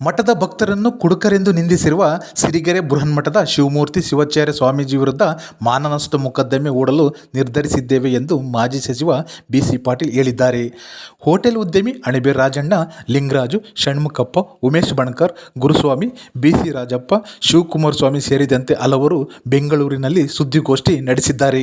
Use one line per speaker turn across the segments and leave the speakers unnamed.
ಮಠದ ಭಕ್ತರನ್ನು ಕುಡುಕರೆಂದು ನಿಂದಿಸಿರುವ ಸಿರಿಗೆರೆ ಬೃಹನ್ಮಠದ ಶಿವಮೂರ್ತಿ ಶಿವಾಚಾರ್ಯ ಸ್ವಾಮೀಜಿ ವಿರುದ್ಧ ಮಾನನಷ್ಟ ಮೊಕದ್ದಮೆ ಹೂಡಲು ನಿರ್ಧರಿಸಿದ್ದೇವೆ ಎಂದು ಮಾಜಿ ಸಚಿವ ಬಿಸಿ ಪಾಟೀಲ್ ಹೇಳಿದ್ದಾರೆ. ಹೋಟೆಲ್ ಉದ್ಯಮಿ ಅಣಬೆ ರಾಜಣ್ಣ, ಲಿಂಗರಾಜು, ಷಣ್ಮುಖಪ್ಪ, ಉಮೇಶ್ ಬಣಕರ್, ಗುರುಸ್ವಾಮಿ, ಬಿಸಿ ರಾಜಪ್ಪ, ಶಿವಕುಮಾರ್ ಸ್ವಾಮಿ ಸೇರಿದಂತೆ ಹಲವರು ಬೆಂಗಳೂರಿನಲ್ಲಿ ಸುದ್ದಿಗೋಷ್ಠಿ ನಡೆಸಿದ್ದಾರೆ.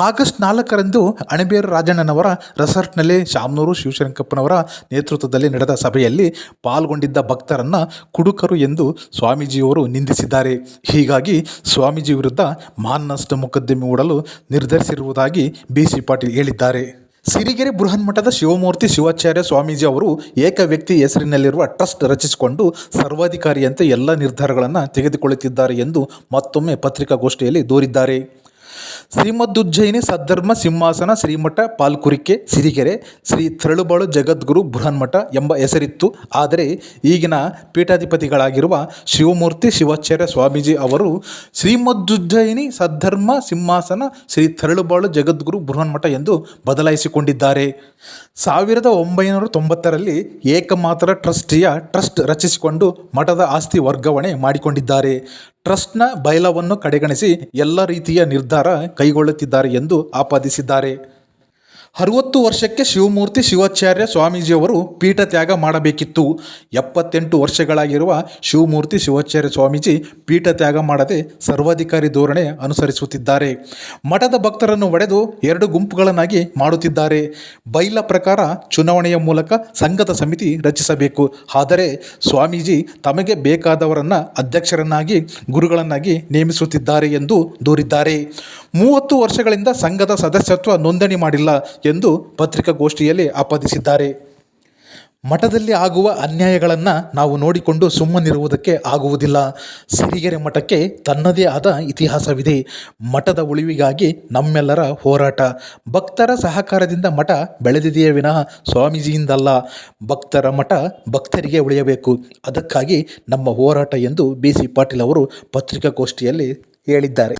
ಆಗಸ್ಟ್ ನಾಲ್ಕರಂದು ಅಣಿಬೇರ್ ರಾಜಣ್ಣನವರ ರೆಸಾರ್ಟ್ನಲ್ಲಿ ಶಾಮನೂರು ಶಿವಶಂಕಪ್ಪನವರ ನೇತೃತ್ವದಲ್ಲಿ ನಡೆದ ಸಭೆಯಲ್ಲಿ ಪಾಲ್ಗೊಂಡಿದ್ದ ಭಕ್ತರನ್ನ ಕುಡುಕರು ಎಂದು ಸ್ವಾಮೀಜಿಯವರು ನಿಂದಿಸಿದ್ದಾರೆ. ಹೀಗಾಗಿ ಸ್ವಾಮೀಜಿ ವಿರುದ್ಧ ಮಾನ್ನಷ್ಟ ಮೊಕದ್ದಮೆ ಹೂಡಲು ನಿರ್ಧರಿಸಿರುವುದಾಗಿ ಬಿಸಿ ಪಾಟೀಲ್ ಹೇಳಿದ್ದಾರೆ. ಸಿರಿಗೆರೆ ಬೃಹನ್ಮಠದ ಶಿವಮೂರ್ತಿ ಶಿವಾಚಾರ್ಯ ಸ್ವಾಮೀಜಿ ಅವರು ಏಕ ವ್ಯಕ್ತಿ ಹೆಸರಿನಲ್ಲಿರುವ ಟ್ರಸ್ಟ್ ರಚಿಸಿಕೊಂಡು ಸರ್ವಾಧಿಕಾರಿಯಂತೆ ಎಲ್ಲ ನಿರ್ಧಾರಗಳನ್ನು ತೆಗೆದುಕೊಳ್ಳುತ್ತಿದ್ದಾರೆ ಎಂದು ಮತ್ತೊಮ್ಮೆ ಪತ್ರಿಕಾಗೋಷ್ಠಿಯಲ್ಲಿ ದೂರಿದ್ದಾರೆ. ಶ್ರೀಮದ್ದುಜ್ಜಯಿನಿ ಸದ್ಧರ್ಮ ಸಿಂಹಾಸನ ಶ್ರೀಮಠ ಪಾಲ್ಕುರಿಕೆ ಸಿರಿಗೆರೆ ಶ್ರೀ ತರಳುಬಾಳು ಜಗದ್ಗುರು ಬೃಹನ್ಮಠ ಎಂಬ ಹೆಸರಿತ್ತು. ಆದರೆ ಈಗಿನ ಪೀಠಾಧಿಪತಿಗಳಾಗಿರುವ ಶಿವಮೂರ್ತಿ ಶಿವಾಚಾರ್ಯ ಸ್ವಾಮೀಜಿ ಅವರು ಶ್ರೀಮದ್ದುಜ್ಜಯಿನಿ ಸದ್ಧರ್ಮ ಸಿಂಹಾಸನ ಶ್ರೀ ತರಳುಬಾಳು ಜಗದ್ಗುರು ಬೃಹನ್ಮಠ ಎಂದು ಬದಲಾಯಿಸಿಕೊಂಡಿದ್ದಾರೆ. ಸಾವಿರದ ಒಂಬೈನೂರ ತೊಂಬತ್ತರಲ್ಲಿ ಏಕಮಾತ್ರ ಟ್ರಸ್ಟಿಯ ಟ್ರಸ್ಟ್ ರಚಿಸಿಕೊಂಡು ಮಠದ ಆಸ್ತಿ ವರ್ಗಾವಣೆ ಮಾಡಿಕೊಂಡಿದ್ದಾರೆ. ಟ್ರಸ್ಟ್ನ ಬೈಲವನ್ನು ಕಡೆಗಣಿಸಿ ಎಲ್ಲ ರೀತಿಯ ನಿರ್ಧಾರ ಕೈಗೊಳ್ಳುತ್ತಿದ್ದಾರೆ ಎಂದು ಆಪಾದಿಸಿದ್ದಾರೆ. ಅರುವತ್ತು ವರ್ಷಕ್ಕೆ ಶಿವಮೂರ್ತಿ ಶಿವಾಚಾರ್ಯ ಸ್ವಾಮೀಜಿಯವರು ಪೀಠ ತ್ಯಾಗ ಮಾಡಬೇಕಿತ್ತು. ಎಪ್ಪತ್ತೆಂಟು ವರ್ಷಗಳಾಗಿರುವ ಶಿವಮೂರ್ತಿ ಶಿವಾಚಾರ್ಯ ಸ್ವಾಮೀಜಿ ಪೀಠ ತ್ಯಾಗ ಮಾಡದೆ ಸರ್ವಾಧಿಕಾರಿ ಧೋರಣೆ ಅನುಸರಿಸುತ್ತಿದ್ದಾರೆ. ಮಠದ ಭಕ್ತರನ್ನು ಒಡೆದು ಎರಡು ಗುಂಪುಗಳನ್ನಾಗಿ ಮಾಡುತ್ತಿದ್ದಾರೆ. ಬೈಲ ಪ್ರಕಾರ ಚುನಾವಣೆಯ ಮೂಲಕ ಸಂಘದ ಸಮಿತಿ ರಚಿಸಬೇಕು. ಆದರೆ ಸ್ವಾಮೀಜಿ ತಮಗೆ ಬೇಕಾದವರನ್ನು ಅಧ್ಯಕ್ಷರನ್ನಾಗಿ, ಗುರುಗಳನ್ನಾಗಿ ನೇಮಿಸುತ್ತಿದ್ದಾರೆ ಎಂದು ದೂರಿದ್ದಾರೆ. ಮೂವತ್ತು ವರ್ಷಗಳಿಂದ ಸಂಘದ ಸದಸ್ಯತ್ವ ನೋಂದಣಿ ಮಾಡಿಲ್ಲ. ಎಂದು ಪತ್ರಿಕಾಗೋಷ್ಠಿಯಲ್ಲಿ ಆಪಾದಿಸಿದ್ದಾರೆ. ಮಠದಲ್ಲಿ ಆಗುವ ಅನ್ಯಾಯಗಳನ್ನು ನಾವು ನೋಡಿಕೊಂಡು ಸುಮ್ಮನಿರುವುದಕ್ಕೆ ಆಗುವುದಿಲ್ಲ. ಸಿರಿಗೆರೆ ಮಠಕ್ಕೆ ತನ್ನದೇ ಆದ ಇತಿಹಾಸವಿದೆ. ಮಠದ ಉಳಿವಿಗಾಗಿ ನಮ್ಮೆಲ್ಲರ ಹೋರಾಟ. ಭಕ್ತರ ಸಹಕಾರದಿಂದ ಮಠ ಬೆಳೆದಿದೆಯೇ ವಿನಃ ಸ್ವಾಮೀಜಿಯಿಂದಲ್ಲ. ಭಕ್ತರ ಮಠ ಭಕ್ತರಿಗೆ ಉಳಿಯಬೇಕು. ಅದಕ್ಕಾಗಿ ನಮ್ಮ ಹೋರಾಟ ಎಂದು ಬಿ ಸಿ ಪಾಟೀಲ್ ಅವರು ಪತ್ರಿಕಾಗೋಷ್ಠಿಯಲ್ಲಿ ಹೇಳಿದ್ದಾರೆ.